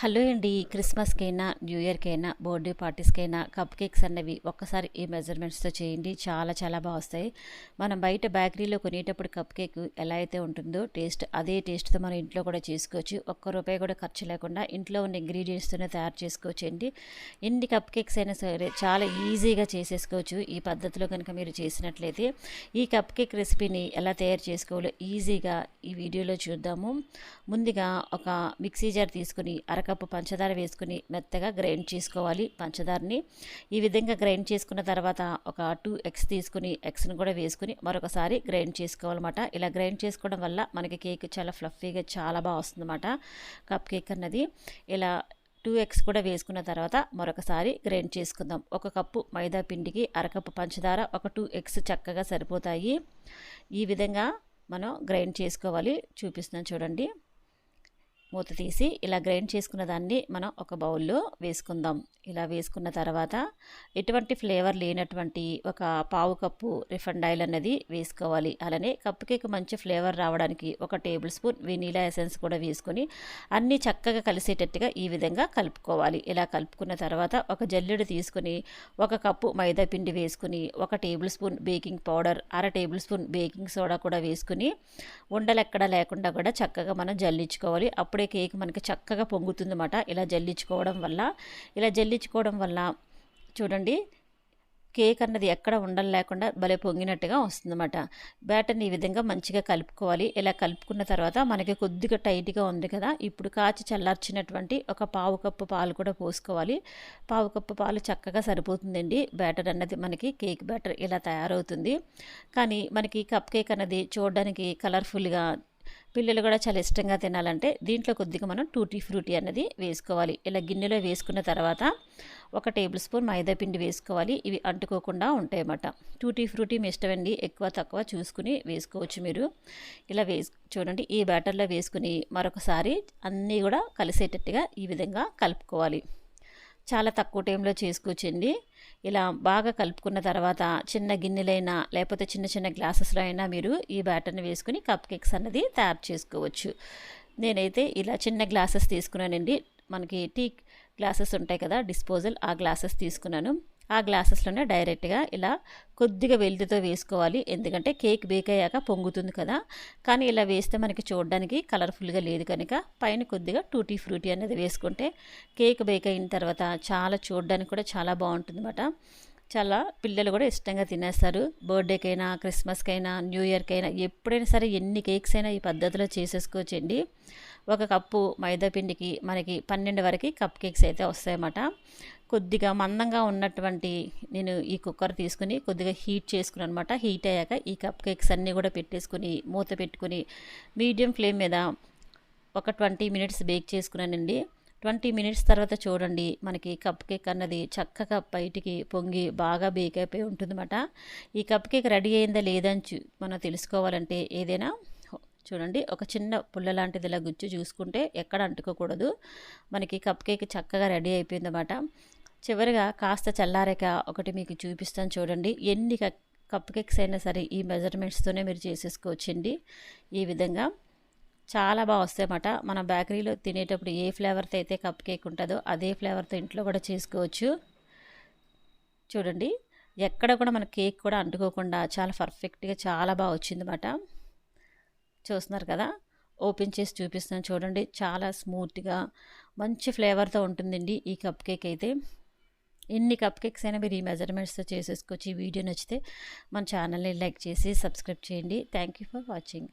Hello అండి క్రిస్మస్కైనా new ఇయర్కైనా బర్త్డే పార్టీస్కైనా కప్ కేక్స్ అన్నవి ఒక్కసారి ఈ మెజర్మెంట్స్తో చేయండి చాలా చాలా బాగా వస్తాయి మనం బయట బేకరీలో కొనేటప్పుడు కప్ కేక్ ఎలా అయితే ఉంటుందో టేస్ట్ అదే టేస్ట్తో మనం ఇంట్లో కూడా చేసుకోవచ్చు. ఒక్క రూపాయి కూడా ఖర్చు లేకుండా ఇంట్లో ఉన్న ఇంగ్రీడియంట్స్తోనే తయారు చేసుకోవచ్చు అండి ఎన్ని కప్ కేక్స్ అయినా సరే చాలా ఈజీగా చేసేసుకోవచ్చు. ఈ పద్ధతిలో కనుక మీరు చేసినట్లయితే ఈ కప్ కేక్ రెసిపీని ఎలా తయారు చేసుకోవాలో ఈజీగా ఈ వీడియోలో చూద్దాము. ముందుగా ఒక మిక్సీ జార్ తీసుకుని అర కప్పు పంచదార వేసుకుని మెత్తగా గ్రైండ్ చేసుకోవాలి పంచదారని. ఈ విధంగా గ్రైండ్ చేసుకున్న తర్వాత ఒక టూ ఎగ్స్ తీసుకుని ఎగ్స్ని కూడా వేసుకుని మరొకసారి గ్రైండ్ చేసుకోవాలన్నమాట. ఇలా గ్రైండ్ చేసుకోవడం వల్ల మనకి కేక్ చాలా ఫ్లఫీగా చాలా బాగా వస్తుందన్నమాట కప్ కేక్ అన్నది. ఇలా టూ ఎగ్స్ కూడా వేసుకున్న తర్వాత మరొకసారి గ్రైండ్ చేసుకుందాం. ఒక కప్పు మైదా పిండికి అరకప్పు పంచదార ఒక టూ ఎగ్స్ చక్కగా సరిపోతాయి. ఈ విధంగా మనం గ్రైండ్ చేసుకోవాలి. చూపిస్తున్నాను చూడండి. మూత తీసి ఇలా గ్రైండ్ చేసుకున్న దాన్ని మనం ఒక బౌల్లో వేసుకుందాం. ఇలా వేసుకున్న తర్వాత ఎటువంటి ఫ్లేవర్ లేనటువంటి ఒక పావు కప్పు రిఫండ్ ఆయిల్ అనేది వేసుకోవాలి. అలానే కప్పు కేక్ మంచి ఫ్లేవర్ రావడానికి ఒక టేబుల్ స్పూన్ వెనీలా ఎసెన్స్ కూడా వేసుకొని అన్నీ చక్కగా కలిసేటట్టుగా ఈ విధంగా కలుపుకోవాలి. ఇలా కలుపుకున్న తర్వాత ఒక జల్లెడు తీసుకుని ఒక కప్పు మైదా పిండి వేసుకుని ఒక టేబుల్ స్పూన్ బేకింగ్ పౌడర్ అర టేబుల్ స్పూన్ బేకింగ్ సోడా కూడా వేసుకుని ఉండలెక్కడ లేకుండా కూడా చక్కగా మనం జల్లించుకోవాలి. అప్పుడు అప్పుడే కేక్ మనకి చక్కగా పొంగుతుందన్నమాట. ఇలా జల్లించుకోవడం వల్ల. ఇలా జల్లించుకోవడం వల్ల చూడండి కేక్ అన్నది ఎక్కడ ఉండలు లేకుండా భలే పొంగినట్టుగా వస్తుందన్నమాట. బ్యాటర్ని ఈ విధంగా మంచిగా కలుపుకోవాలి. ఇలా కలుపుకున్న తర్వాత మనకి కొద్దిగా టైట్గా ఉంది కదా ఇప్పుడు కాచి చల్లార్చినటువంటి ఒక పావు కప్పు పాలు కూడా పోసుకోవాలి. పావు కప్పు పాలు చక్కగా సరిపోతుందండి. బ్యాటర్ అన్నది మనకి కేక్ బ్యాటర్ ఇలా తయారవుతుంది. కానీ మనకి కప్ కేక్ అన్నది చూడడానికి కలర్ఫుల్గా పిల్లలు కూడా చాలా ఇష్టంగా తినాలంటే దీంట్లో కొద్దిగా మనం టూటీ ఫ్రూటీ అనేది వేసుకోవాలి. ఇలా గిన్నెలో వేసుకున్న తర్వాత ఒక టేబుల్ స్పూన్ మైదా పిండి వేసుకోవాలి. ఇవి అంటుకోకుండా ఉంటాయన్నమాట. టూటీ ఫ్రూటీ మీ ఇష్టమండి ఎక్కువ తక్కువ చూసుకుని వేసుకోవచ్చు మీరు. ఇలా వేసు చూడండి ఈ బ్యాటర్లో వేసుకుని మరొకసారి అన్నీ కూడా కలిసేటట్టుగా ఈ విధంగా కలుపుకోవాలి. చాలా తక్కువ టైంలో చేసుకోవచ్చండి. ఇలా బాగా కలుపుకున్న తర్వాత చిన్న గిన్నెలైనా లేకపోతే చిన్న చిన్న గ్లాసెస్లో అయినా మీరు ఈ బ్యాటర్ని వేసుకుని కప్ కేక్స్ అన్నది తయారు చేసుకోవచ్చు. నేనైతే ఇలా చిన్న గ్లాసెస్ తీసుకున్నానండి. మనకి టీ గ్లాసెస్ ఉంటాయి కదా డిస్పోజల్ ఆ గ్లాసెస్ తీసుకున్నాను. ఆ గ్లాసెస్లోనే డైరెక్ట్గా ఇలా కొద్దిగా వెల్తితో వేసుకోవాలి. ఎందుకంటే కేక్ బేక్ అయ్యాక పొంగుతుంది కదా. కానీ ఇలా వేస్తే మనకి చూడడానికి కలర్ఫుల్గా లేదు కనుక పైన కొద్దిగా టూటీ ఫ్రూటీ అనేది వేసుకుంటే కేక్ బేక్ అయిన తర్వాత చాలా చూడడానికి కూడా చాలా బాగుంటుంది అన్నమాట చాలా పిల్లలు కూడా ఇష్టంగా తినేస్తారు. బర్త్డేకైనా క్రిస్మస్కైనా న్యూ ఇయర్కైనా ఎప్పుడైనా సరే ఎన్ని కేక్స్ అయినా ఈ పద్ధతిలో చేసేసుకోవచ్చండి. ఒక కప్పు మైదా పిండికి మనకి పన్నెండు వరకు కప్ కేక్స్ అయితే వస్తాయన్నమాట. కొద్దిగా మందంగా ఉన్నటువంటి నేను ఈ కుక్కర్ తీసుకుని కొద్దిగా హీట్ చేసుకుని అనమాట హీట్ అయ్యాక ఈ కప్ కేక్స్ అన్నీ కూడా పెట్టేసుకుని మూత పెట్టుకుని మీడియం ఫ్లేమ్ మీద ఒక ట్వంటీ మినిట్స్ బేక్ చేసుకున్నానండి. ట్వంటీ మినిట్స్ తర్వాత చూడండి మనకి కప్ కేక్ అన్నది చక్కగా బయటికి పొంగి బాగా బేక్ అయిపోయి ఉంటుందన్నమాట. ఈ కప్ కేక్ రెడీ అయిందా లేదని మనం తెలుసుకోవాలంటే ఏదైనా చూడండి ఒక చిన్న పుల్ల లాంటిది ఇలా గుచ్చి చూసుకుంటే ఎక్కడ అంటుకోకూడదు. మనకి కప్ కేక్ చక్కగా రెడీ అయిపోయిందన్నమాట. చివరిగా కాస్త చల్లారాక ఒకటి మీకు చూపిస్తాను చూడండి. ఎన్ని కప్ కేక్స్ అయినా సరే ఈ మెజర్మెంట్స్తోనే మీరు చేసేసుకోవచ్చండి. ఈ విధంగా చాలా బాగా వస్తాయన్నమాట. మన బేకరీలో తినేటప్పుడు ఏ ఫ్లేవర్తో అయితే కప్ కేక్ ఉంటుందో అదే ఫ్లేవర్తో ఇంట్లో కూడా చేసుకోవచ్చు. చూడండి ఎక్కడ కూడా మన కేక్ కూడా అంటుకోకుండా చాలా పర్ఫెక్ట్గా చాలా బాగా వచ్చిందన్నమాట. చూస్తున్నారు కదా ఓపెన్ చేసి చూపిస్తున్నాను చూడండి. చాలా స్మూత్గా మంచి ఫ్లేవర్తో ఉంటుందండి ఈ కప్ కేక్ అయితే. ఎన్ని కప్ కేక్స్ అయినా మీరు ఈ మెజర్మెంట్స్తో చేసేసుకోవచ్చు. ఈ వీడియో నచ్చితే మన ఛానల్ని లైక్ చేసి సబ్స్క్రైబ్ చేయండి. Thank you for watching